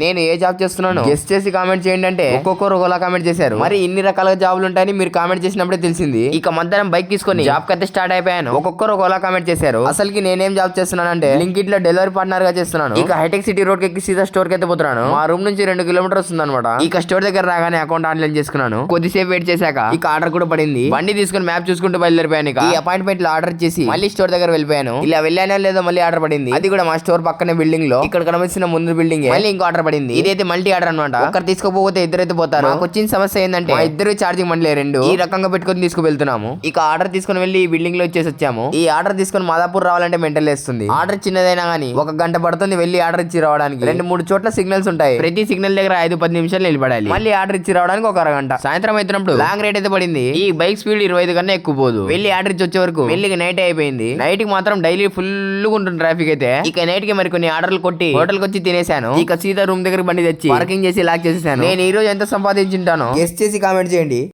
నేను ఏ జాబ్ చేస్తున్నాను గెస్ట్ చేసి కామెంట్ చేయండి అంటే ఒక్కొక్కరు ఒకలా కామెంట్ చేశారు. మరి ఇన్ని రకాల జాబ్లు ఉంటాయని మీరు కామెంట్ చేసినప్పుడే తెలిసింది. ఇక మధ్యాహ్నం బైక్ తీసుకొని జాబ్ కైతే స్టార్ట్ అయిపోయాను. ఒక్కొక్కరు ఒకలా కామెంట్ చేశారు. అసలుకి నేనేం జాబ్ చేస్తున్నానంటే లింకిట్లో డెలివరీ పార్ట్నర్గా చేస్తున్నాను. ఇక హైటెక్ సిటీ రోడ్ ఎక్కి సీదా స్టోర్కి అయితే పోతున్నాను. మా రూమ్ నుంచి రెండు కిలోమీటర్స్ వస్తుంది అనమాట ఇక స్టోర్ దగ్గర రాగానే అకౌంట్ ఆన్లైన్ చేసుకున్నాను. కొద్దిసేపు వెయిట్ చేశాక ఇక ఆర్డర్ కూడా పడింది. బండి తీసుకుని మ్యాప్ చూసుకుంటూ బయలుదేరిపోయాను ఇక. ఈ అపాయింట్మెంట్లో ఆర్డర్ చేసి మళ్ళీ స్టోర్ దగ్గర వెళ్ళిపోయాను. ఇలా వెళ్ళానో లేదో మళ్ళీ ఆర్డర్ పడింది. అది కూడా మా స్టోర్ పక్కనే బిల్డింగ్లో. ఇక్కడ కనిపిస్తున్న ముందు బిల్డింగ్ మళ్ళీ ఇంకో ఆర్డర్ పడింది ఇదైతే మల్టీ ఆర్డర్ అనమాట ఒకరు తీసుకోపోతే ఇద్దరైతే పోతారు. మాకు వచ్చిన సమస్య ఏంటంటే ఇద్దరు ఛార్జింగ్ బండ్లే రెండు. ఈ రకంగా పెట్టుకొని తీసుకువెళ్తున్నాము. ఇక ఆర్డర్ తీసుకుని వెళ్ళి ఈ బిల్డింగ్లో వచ్చేసి వచ్చాము. ఈ ఆర్డర్ తీసుకుని మాదాపూర్ రావాలంటే మెంటల్ వేస్తుంది ఆర్డర్ చిన్నదైనా గానీ ఒక గంట పడుతుంది వెళ్ళి ఆర్డర్ ఇచ్చి రావడానికి. రెండు మూడు చోట్ల సిగ్నల్స్ ఉంటాయి. ప్రతి సిగ్నల్ దగ్గర ఐదు పది నిమిషాలు నిలబడాలి. మళ్ళీ ఆర్డర్ ఇచ్చి రావడానికి ఒక అరగంట. సాయంత్రం అవుతున్నప్పుడు లాంగ్ రేట్ అయితే పడింది. ఈ బైక్ స్పీడ్ ఇరవై ఐదు కన్నా ఎక్కువ పోదు. వెళ్ళి ఆర్డర్ ఇచ్చి వచ్చే వరకు వెళ్ళి నైట్ అయిపోయింది. నైట్కి మాత్రం డైలీ ఫుల్గా ఉంటుంది ట్రాఫిక్ అయితే. ఇక నైట్కి మరి కొన్ని ఆర్డర్లు కొట్టి హోటల్కి వచ్చి తినేసాను ఇక సీదా రూమ్ దగ్గర బండి తెచ్చి పార్కింగ్ చేసి లాక్ చేసేసాను. నేను ఈ రోజు ఎంత సంపాదించుంటానో గెస్ట్ చేసి కామెంట్ చేయండి.